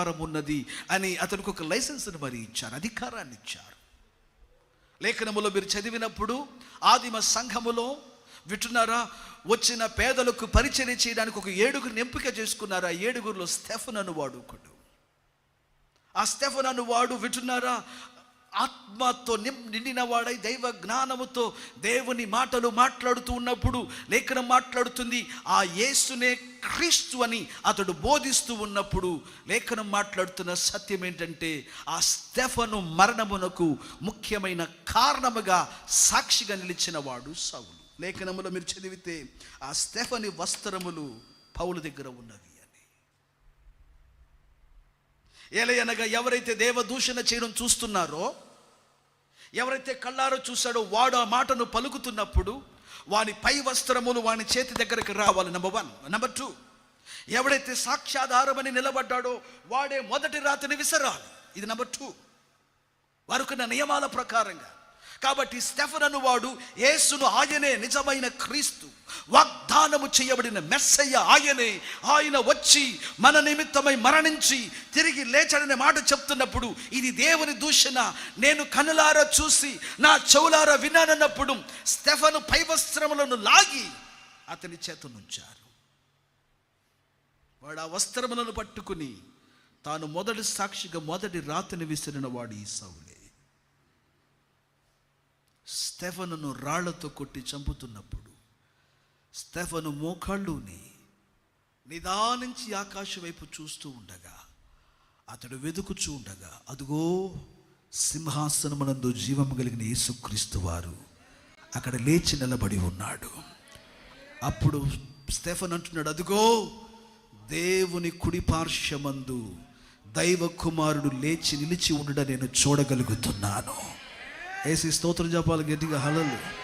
అధికారం ఉన్నది అని అతనికి ఒక లైసెన్స్ని మరి ఇచ్చారు అధికారాన్ని ఇచ్చారు. లేఖనములో మీరు చదివినప్పుడు ఆదిమ సంఘములో వింటున్నారా? వచ్చిన పేదలకు పరిచయం చేయడానికి ఒక ఏడుగురిని ఎంపిక చేసుకున్నారు. ఆ ఏడుగురిలో స్టెఫన్ అను వాడు ఒకడు. ఆ స్టెఫన్ అను వాడు వింటున్నారా? ఆత్మతో నిం నిండిన వాడై దైవ జ్ఞానముతో దేవుని మాటలు మాట్లాడుతూ ఉన్నప్పుడు లేఖనం మాట్లాడుతుంది ఆ యేసునే క్రీస్తు అని అతడు బోధిస్తూ ఉన్నప్పుడు లేఖనం మాట్లాడుతున్న సత్యం ఏంటంటే ఆ స్టెఫను మరణమునకు ముఖ్యమైన కారణముగా సాక్షిగా నిలిచిన వాడు సౌలు. లేఖనములో మీరు చదివితే ఆ స్టెఫని వస్త్రములు పౌలు దగ్గర ఉన్నవి. ఎలయనగా ఏలయనగా ఎవరైతే దేవదూషణ చేయడం చూస్తున్నారో ఎవరైతే కళ్ళారో చూశాడో వాడు ఆ మాటను పలుకుతున్నప్పుడు వాని పై వస్త్రములు వాని చేతి దగ్గరికి రావాలి. నెంబర్ వన్ నెంబర్ టూ ఎవడైతే సాక్ష్యాధారమని నిలబడ్డాడో వాడే మొదటి రాతిని విసరాలి. ఇది నెంబర్ టూ వరకున్న నియమాల ప్రకారంగా కాబట్టి స్టెఫన్ అనువాడు యేసును ఆయనే నిజమైన క్రీస్తు. వాగ్దానము చేయబడిన మెస్సయ్య ఆయనే. ఆయన వచ్చి మన నిమిత్తమై మరణించి తిరిగి లేచడనే మాట చెప్తున్నప్పుడు ఇది దేవుని దూషణ. నేను కనులారా చూసి నా చెవులారా విన్నానన్నప్పుడు స్టెఫను పై వస్త్రములను లాగి అతని చేతనుంచారు వాడు ఆ వస్త్రములను పట్టుకుని తాను మొదటి సాక్షిగా మొదటి రాతిని విసిరిన వాడు ఈ సౌలే. స్టెఫనును రాళ్ళతో కొట్టి చంపుతున్నప్పుడు స్టెఫను మోకాళ్ళుని నిదానించి ఆకాశం వైపు చూస్తూ ఉండగా అతడు వెతుకుచూ ఉండగా అదుగో సింహాసనమునందు జీవం కలిగిన యేసుక్రీస్తు వారు అక్కడ లేచి నిలబడి ఉన్నాడు. అప్పుడు స్టెఫన్ అంటున్నాడు అదుగో దేవుని కుడి పార్శ్వమందు దైవ కుమారుడు లేచి నిలిచి ఉండడం నేను చూడగలుగుతున్నాను. ఏసి స్తోత్రం చెప్పాలి గట్టిగా. హలలు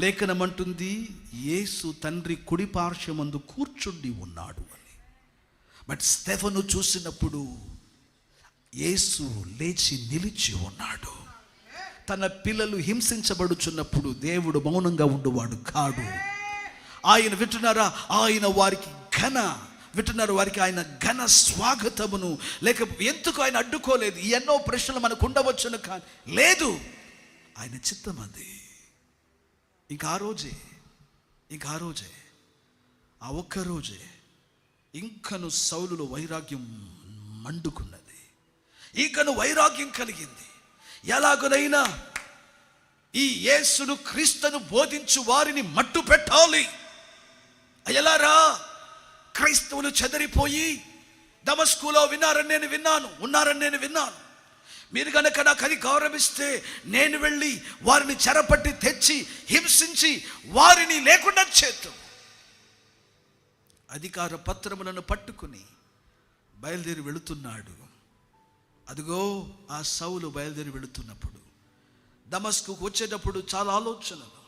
లేఖనమంటుంది యేసు తండ్రి కుడి పార్శ్వమందు కూర్చుండి ఉన్నాడు అని. బట్ స్టెఫను చూసినప్పుడు యేసు లేచి నిలిచి ఉన్నాడు. తన పిల్లలు హింసించబడుచున్నప్పుడు దేవుడు మౌనంగా ఉండేవాడు కాడు. ఆయన వింటున్నారా? ఆయన వారికి ఘన వింటున్నారు వారికి ఆయన ఘన స్వాగతమును. లేక ఎందుకు ఆయన అడ్డుకోలేదు? ఎన్నో ప్రశ్నలు మనకు ఉండవచ్చును కానీ లేదు. ఆయన చిత్తం అది. ఇంకా ఆ రోజే ఇంకా ఆ రోజే ఆ ఒక్క రోజే ఇంకను సౌలులో వైరాగ్యం మండుకున్నది. ఇంకను వైరాగ్యం కలిగింది. ఎలాగనైనా ఈ యేసును క్రీస్తును బోధించు వారిని మట్టు పెట్టాలి. అయ్యలారా క్రైస్తవులు చెదరిపోయి దమస్కులో విన్నారని నేను విన్నాను ఉన్నారని నేను విన్నాను. మీరు కనుక నాకు అది గౌరవిస్తే నేను వెళ్ళి వారిని చెరపట్టి తెచ్చి హింసించి వారిని లేకుండా చేతు అధికార పత్రములను పట్టుకుని బయలుదేరి వెళుతున్నాడు. అదిగో ఆ సౌలు బయలుదేరి వెళుతున్నప్పుడు దమస్కు వచ్చేటప్పుడు చాలా ఆలోచనలు.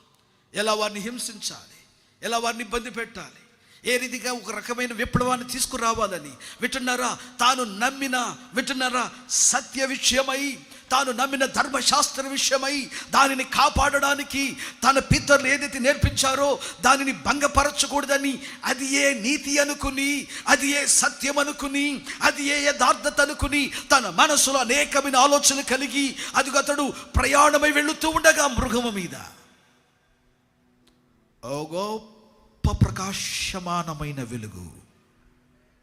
ఎలా వారిని హింసించాలి? ఎలా వారిని ఇబ్బంది పెట్టాలి? ఏ రీతిగా ఒక రకమైన విప్లవాన్ని తీసుకురావాలని. వింటున్నారా? తాను నమ్మిన వింటున్నారా? సత్య విషయమై తాను నమ్మిన ధర్మశాస్త్ర విషయమై దానిని కాపాడడానికి తన పితరులు ఏదైతే నేర్పించారో దానిని భంగపరచకూడదని అది ఏ నీతి అనుకుని అది ఏ సత్యం అనుకుని అది ఏ యథార్థత అనుకుని తన మనసులో అనేకమైన ఆలోచనలు కలిగి అది అతడు ప్రయాణమై వెళుతూ ఉండగా మృగము మీద. ఓ గొప్ప ప్రకాశమానమైన వెలుగు.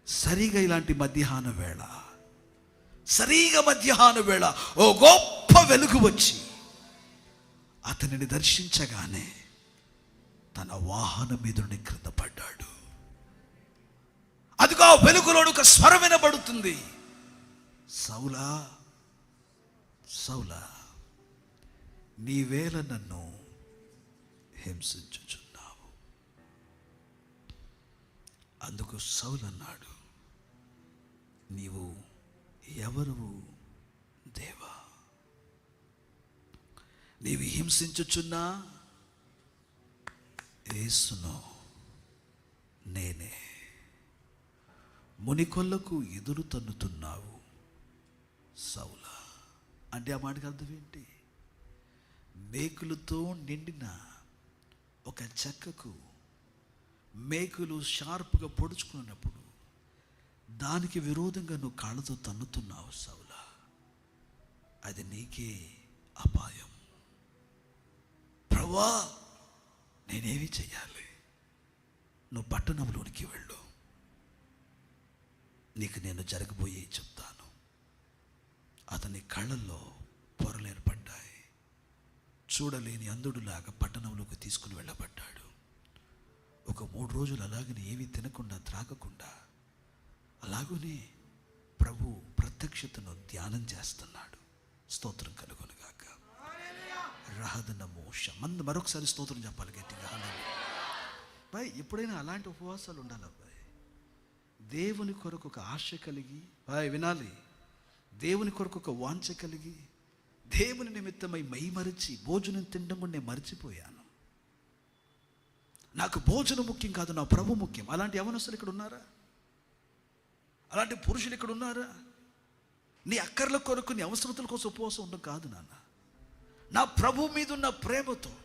సరిగా ఇలాంటి మధ్యాహ్న వేళ. సరిగా మధ్యాహ్న వేళ. ఓ గొప్ప వెలుగు వచ్చి. అతనిని దర్శించగానే తన వాహనం మీదుని క్రింద పడ్డాడు. అదిగో ఆ వెలుగులో ఒక స్వరం వినబడుతుంది. సౌలా సౌలా నీవేళ నన్ను హింసించుచు. అందుకు సౌలు అన్నాడు నీవు ఎవరు దేవా? నీవు హింసించుచున్నా? ఏసును నేనే. మునికొల్లకు ఎదురు తన్నుతున్నావు సౌలా. అంటే ఆ మాటకి అర్థం ఏంటి? మేకులతో నిండిన ఒక చెక్కకు మేకులు షార్ప్గా పొడుచుకున్నప్పుడు దానికి విరోధంగా నువ్వు కాళ్ళతో తన్నుతున్నావు సౌలా. అది నీకే అపాయం. ప్రభా నేనేమి చెయ్యాలి? నువ్వు పట్టణంలోనికి వెళ్ళు. నీకు నేను జరగబోయే చెప్తాను. అతని కళ్ళల్లో పొరలేర్పడ్డాయి చూడలేని అందుడులాగా పట్టణంలోకి తీసుకుని వెళ్ళబడ్డాడు. ఒక మూడు రోజులు అలాగనే ఏమీ తినకుండా త్రాగకుండా అలాగనే ప్రభు ప్రత్యక్షతను ధ్యానం చేస్తున్నాడు. స్తోత్రం కనుగొనగాక. రహదనమోష. మంది మరొకసారి స్తోత్రం చెప్పాలి గట్టిగా బాయ్ ఎప్పుడైనా అలాంటి ఉపవాసాలు ఉండాలి అబ్బాయి దేవుని కొరకు ఒక ఆశ కలిగి బాయ్ వినాలి. దేవుని కొరకు ఒక వాంఛ కలిగి దేవుని నిమిత్తమై మైమరిచి భోజనం తినడం కూడా నేను మర్చిపోయాను. నాకు భోజనం ముఖ్యం కాదు నా ప్రభు ముఖ్యం. అలాంటి యవనస్తులు ఇక్కడ ఉన్నారా? అలాంటి పురుషులు ఇక్కడ ఉన్నారా? నీ అక్కర్ల కొరకు నీ అవసరతల కోసం ఉపవాసం ఉండడం కాదు నాన్న. నా ప్రభు మీద ఉన్న ప్రేమతో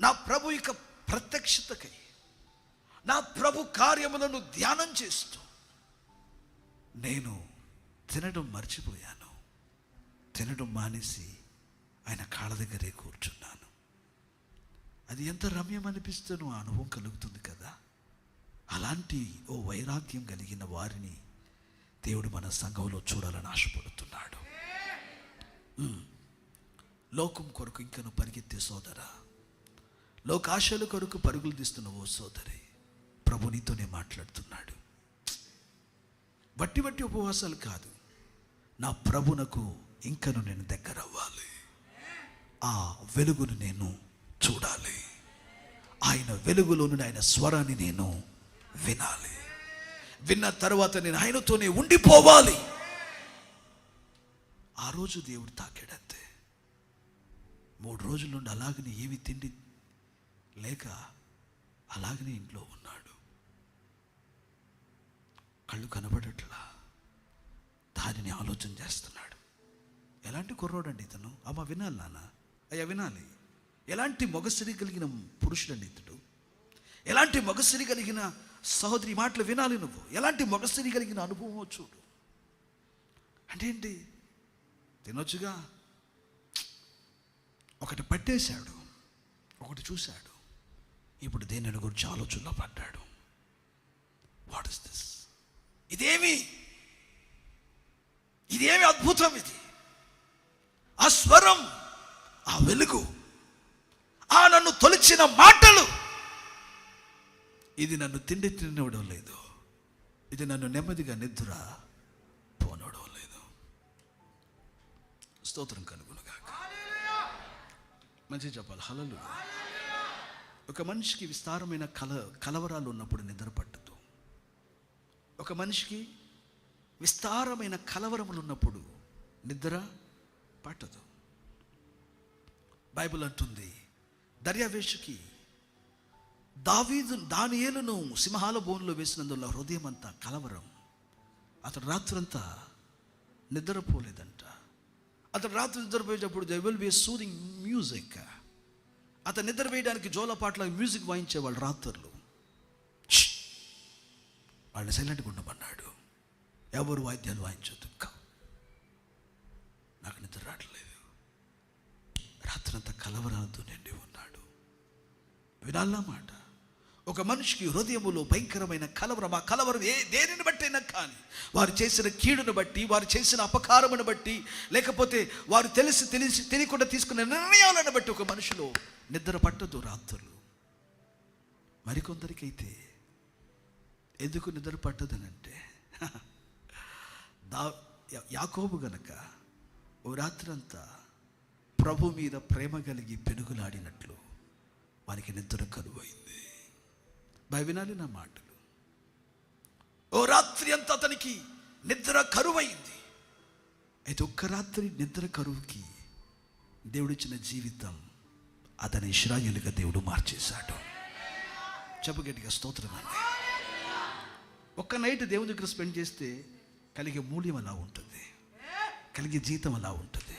నా ప్రభు యొక్క ప్రత్యక్షతకై నా ప్రభు కార్యములను ధ్యానం చేస్తూ నేను తినడం మర్చిపోయాను. తినడం మానేసి ఆయన కాళ్ళ దగ్గరే కూర్చున్నాను. అది ఎంత రమ్యం అనిపిస్తేనో అనుభవం కలుగుతుంది కదా. అలాంటి ఓ వైరాగ్యం కలిగిన వారిని దేవుడు మన సంఘంలో చూడాలని ఆశపడుతున్నాడు. లోకం కొరకు ఇంకను పరిగెత్తే సోదరా. లోకాశల కొరకు పరుగులు తీస్తున్న ఓ సోదరి ప్రభు నీతోనే మాట్లాడుతున్నాడు. బట్టి బట్టి ఉపవాసాలు కాదు. నా ప్రభునకు ఇంకను నేను దగ్గర అవ్వాలి ఆ వెలుగును నేను చూడాలి. ఆయన వెలుగులోని ఆయన స్వరాన్ని నేను వినాలి. విన్న తర్వాత నేను ఆయనతోనే ఉండిపోవాలి. ఆ రోజు దేవుడు తాకాడంతే. మూడు రోజుల నుండి అలాగనే ఏమి తిండి లేక అలాగనే ఇంట్లో ఉన్నాడు. కళ్ళు కనబడట్లా. దానిని ఆలోచన చేస్తున్నాడు. ఎలాంటి కుర్రోడండి ఇతను? అమ్మ వినాలి నాన్న. అయ్యా వినాలి. ఎలాంటి మొగసిరి కలిగిన పురుషుడండి ఇతడు? ఎలాంటి మొగసిరి కలిగిన సహోదరి మాటలు వినాలి నువ్వు? ఎలాంటి మొగసిరి కలిగిన అనుభవం చూడు. అంటే ఏంటి? తినొచ్చుగా. ఒకటి పట్టేశాడు. ఒకటి చూశాడు. ఇప్పుడు దేనిని గురించి ఆలోచనలో పడ్డాడు? వాట్ ఇస్ దిస్ ఇదేమి? ఇదేమి అద్భుతం ఇది? ఆ స్వరం ఆ వెలుగు తొలిచిన మాటలు. ఇది నన్ను తిండి తినవడం లేదు. ఇది నన్ను నెమ్మదిగా నిద్ర పోనవడం లేదు. స్తోత్రం కనుగొనగా మంచి చెప్పాలి. హలలు ఒక మనిషికి విస్తారమైన కల కలవరాలు ఉన్నప్పుడు నిద్ర పట్టదు. ఒక మనిషికి విస్తారమైన కలవరములు ఉన్నప్పుడు నిద్ర పట్టదు. బైబిల్ అంటుంది దర్యావేషుకి దావీదు దానియేలును సింహాల బోన్లో వేసినందువల్ల హృదయం అంతా కలవరం. అతడు రాత్రంతా నిద్రపోలేదంట. అతడు రాత్రి నిద్రపోయేటప్పుడు they will be soothing music అతను నిద్ర వేయడానికి జోలపాట్ల మ్యూజిక్ వాయించేవాళ్ళు రాత్రులు. వాళ్ళని సైలెంట్గా ఉండమన్నాడు. ఎవరు వాయిద్యాలు వాయించొద్దు. నాకు నిద్ర రావట్లేదు. రాత్రంతా కలవరాలతో నేను. వినాలా మాట ఒక మనిషికి హృదయములో భయంకరమైన కలవరం ఆ కలవరం ఏ దేనిని బట్టైనా కానీ వారు చేసిన కీడును బట్టి వారు చేసిన అపకారమును బట్టి లేకపోతే వారు తెలిసి తెలిసి తెలియకుండా తీసుకున్న నిర్ణయాలను బట్టి ఒక మనిషిలో నిద్ర పట్టదు రాత్రులు. మరికొందరికైతే ఎందుకు నిద్ర పట్టదనంటే దా యా- యాకోబు గనక ఓ రాత్రంతా ప్రభు మీద ప్రేమ కలిగి పెనుగులాడినట్లు వారికి నిద్ర కరువైంది. భయ వినాలి నా మాటలు. ఓ రాత్రి అంతా అతనికి నిద్ర కరువైంది. అయితే ఒక్క రాత్రి నిద్ర కరువుకి దేవుడిచ్చిన జీవితం అతని ఇష్రాయులుగా దేవుడు మార్చేశాడు. చెప్పగట్టిగా స్తోత్రం అండి. ఒక్క నైట్ దేవుని దగ్గర స్పెండ్ చేస్తే కలిగే మూల్యం అలా ఉంటుంది. కలిగే జీతం అలా ఉంటుంది.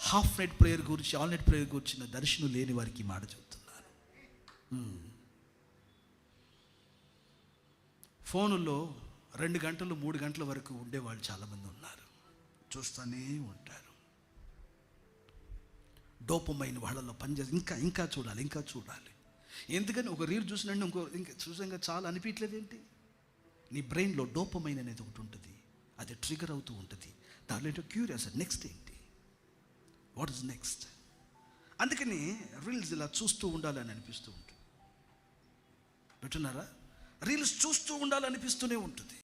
హాఫ్ నైట్ ప్రేయర్ గురించి ఆల్ నైట్ ప్రేయర్ గురించిన దర్శనం లేని వారికి మాట చెప్తాను. ఫోనులో ఫోనుల్లో రెండు గంటలు మూడు గంటల వరకు ఉండేవాళ్ళు చాలామంది ఉన్నారు. చూస్తూనే ఉంటారు. డోపమైన వాళ్ళలో పనిచేసి ఇంకా ఇంకా చూడాలి ఇంకా చూడాలి. ఎందుకని ఒక రీల్ చూసినండి ఇంకో ఇంకా చూసాక చాలా అనిపించలేదు ఏంటి? నీ బ్రెయిన్లో డోపమైన అనేది ఒకటి ఉంటుంది. అది ట్రిగర్ అవుతూ ఉంటుంది. దాంట్లో ఏంటో క్యూరియస్ నెక్స్ట్ ఏంటి? What is next? అందుకని రీల్స్ ఇలా చూస్తూ ఉండాలని అనిపిస్తూ ఉంటుంది. పెట్టున్నారా రీల్స్ చూస్తూ ఉండాలనిపిస్తూనే ఉంటుంది.